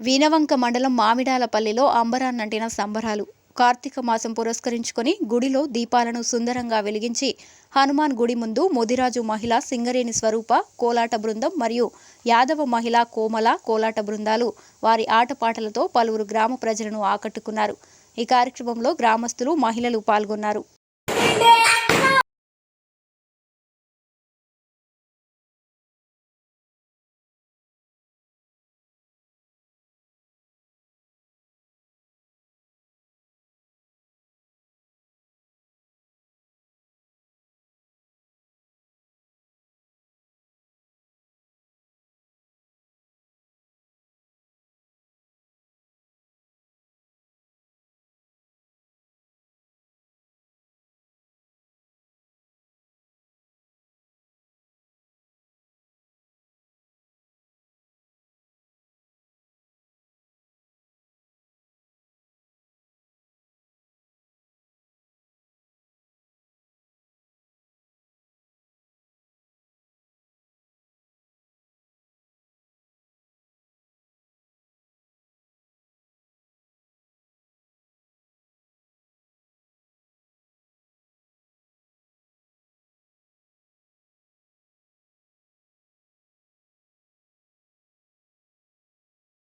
వీనవంక మండలం మామిడాలపల్లిలో అంబరాన్నంటిన సంబరాలు. కార్తీక మాసం పురస్కరించుకొని గుడిలో దీపాలను సుందరంగా వెలిగించి హనుమాన్ గుడి ముందు మోదిరాజు మహిళ సింగరేణి స్వరూప కోలాట బృందం మరియు యాదవ మహిళ కోమల కోలాట బృందాలు వారి ఆటపాటలతో పలువురు గ్రామ ప్రజలను ఆకట్టుకున్నారు. ఈ కార్యక్రమంలో గ్రామస్తులు మహిళలు పాల్గొన్నారు.